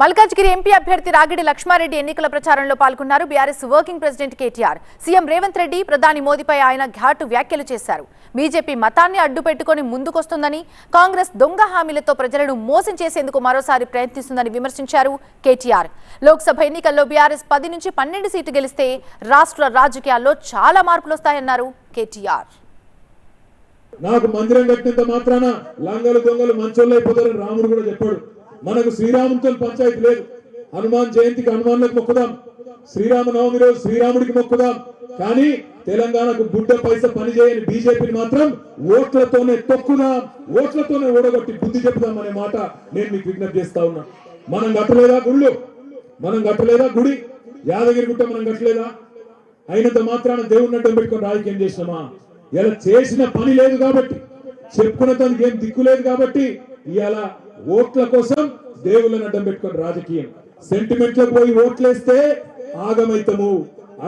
Malkajgiri MP అభ్యర్థి రాగిడి లక్ష్మారెడ్డి ఎన్నికల ప్రచారంలో పాల్గొన్నారు. BRS working president KTR CM Revanth Reddy ప్రధాని మోదీపై ఆయన ఘాటు వ్యాఖ్యలు చేశారు. బీజేపీ మతాన్ని అడ్డుపెట్టుకుని ముందుకొస్తుందని కాంగ్రెస్ దొంగ హామీలతో ప్రజలను మోసం చేసేందుకు మరోసారి ప్రయత్నిస్తుందని విమర్శించారు కేటీఆర్. లోక్సభ ఎన్నికల్లో బీఆర్ఎస్ పది నుంచి పన్నెండు సీటు గెలిస్తే రాష్ట్ర రాజకీయాల్లో చాలా మార్పులు వస్తాయన్నారు కేటీఆర్. నాకు మందిరం కట్టినంత మాత్రాన లంగలు దొంగలు మంచోళ్ళు అయిపోతారని రాముడు కూడా చెప్పాడు. మనకు శ్రీరాముతో పంచాయతీ లేదు. హనుమాన్ జయంతికి హనుమాన్లకు మొక్కుదాం. శ్రీరామ నవమి రోజు శ్రీరాముడికి మొక్కుదాం. కానీ తెలంగాణకు గుడ్డ పైస పని చేయని బీజేపీని మాత్రం ఓట్లతోనే తొక్కుదాం. ఓట్లతోనే ఓడగొట్టి బుద్ధి చెప్దాం అనే మాట నేను మీకు విజ్ఞప్తి చేస్తా ఉన్నా. మనం కట్టలేదా గుళ్ళు? మనం కట్టలేదా గుడి? యాదగిరి గుట్ట మనం కట్టలేదా? అయినంత మాత్రాన దేవుడిని అడ్డం పెట్టుకొని రాజకీయం చేసినామా? ఇలా చేసిన పని లేదు కాబట్టి చెప్పుకున్న దానికి ఏం దిక్కు లేదు కాబట్టి ఇవాళ ఓట్ల కోసం దేవుళ్ళని అడ్డం పెట్టుకొని రాజకీయం. సెంటిమెంట్లో పోయి ఓట్లేస్తే ఆగమైతము.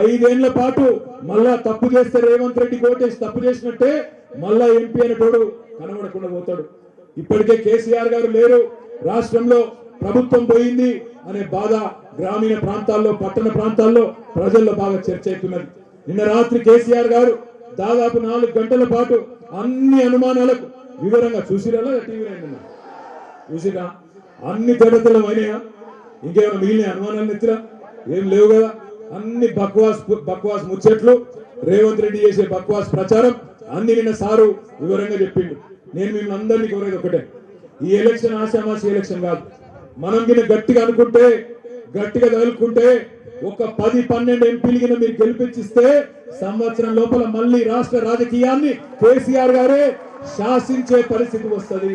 ఐదేళ్ళ పాటు మళ్ళా తప్పు చేస్తే రేవంత్ రెడ్డి ఓటేసి తప్పు చేసినట్టే మళ్ళా ఎంపీ అనేటోడు కనబడకుండా పోతాడు. ఇప్పటికే కేసీఆర్ గారు లేరు. రాష్ట్రంలో ప్రభుత్వం పోయింది అనే బాధ గ్రామీణ ప్రాంతాల్లో పట్టణ ప్రాంతాల్లో ప్రజల్లో బాగా చర్చ అవుతున్నది. నిన్న రాత్రి కేసీఆర్ గారు దాదాపు నాలుగు గంటల పాటు అన్ని అనుమానాలకు వివరంగా చూసిరా టీవీ చూసిరా అన్ని జడతలు అయినాయా ఇంకేమైనా మిగిలిన అనుమానాలు ఎత్తిరా ఏం లేవు కదా? అన్ని బక్వాస్ బక్వాస్ ముచ్చట్లు. రేవంత్ రెడ్డి చేసే బక్వాస్ ప్రచారం. అన్ని నిన్న సారు వివరంగా చెప్పిండు. నేను మిమ్మల్ని అందరినీ కోరేది ఒకటే ఈ ఎలక్షన్ ఆశామాసి ఎలక్షన్ కాదు. మనం గిన గట్టిగా అనుకుంటే గట్టిగా తగులుకుంటే ఒక పది పన్నెండు ఎంపీలు గిన మీరు గెలిపించిస్తే సంవత్సరం లోపల మళ్ళీ రాష్ట్ర రాజకీయాన్ని కేసీఆర్ గారే శాసించే పరిస్థితి వస్తది.